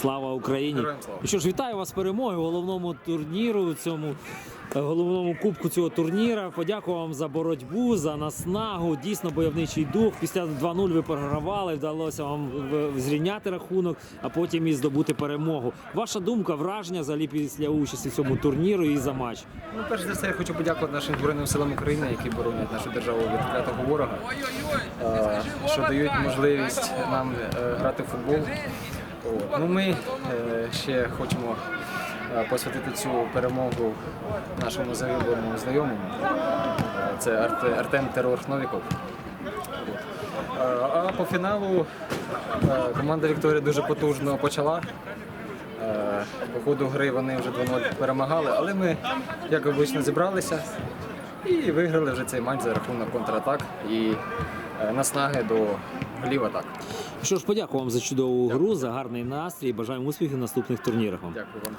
Слава Україні! Героям слава. Ну Що ж, вітаю вас з перемогою головному турніру, цьому е, головному кубку цього турніра. Подякую вам за боротьбу, за наснагу. Дійсно бойовничий дух. Після 2-0 ви програвали, вдалося вам в- зрівняти рахунок, а потім і здобути перемогу. Ваша думка, враження взагалі після участі в цьому турніру і за матч. Ну, перш за все, я хочу подякувати нашим Збройним силам України, які боронять нашу державу від клятого ворога, е, що дають можливість нам е, грати в футбол. Ну, ми е, ще хочемо е, посвятити цю перемогу нашому загиблому знайомому. Це Артем Терор Новіков. Е, А по фіналу команда Вікторія дуже потужно почала. По ходу гри вони вже 2-0 перемагали, але ми, як обично, зібралися і виграли вже цей матч за рахунок контратак і наснаги до голів атак. Що ж, подякую вам за чудову гру, за гарний настрій. Бажаємо успіхів в наступних турнірах. Дякую вам.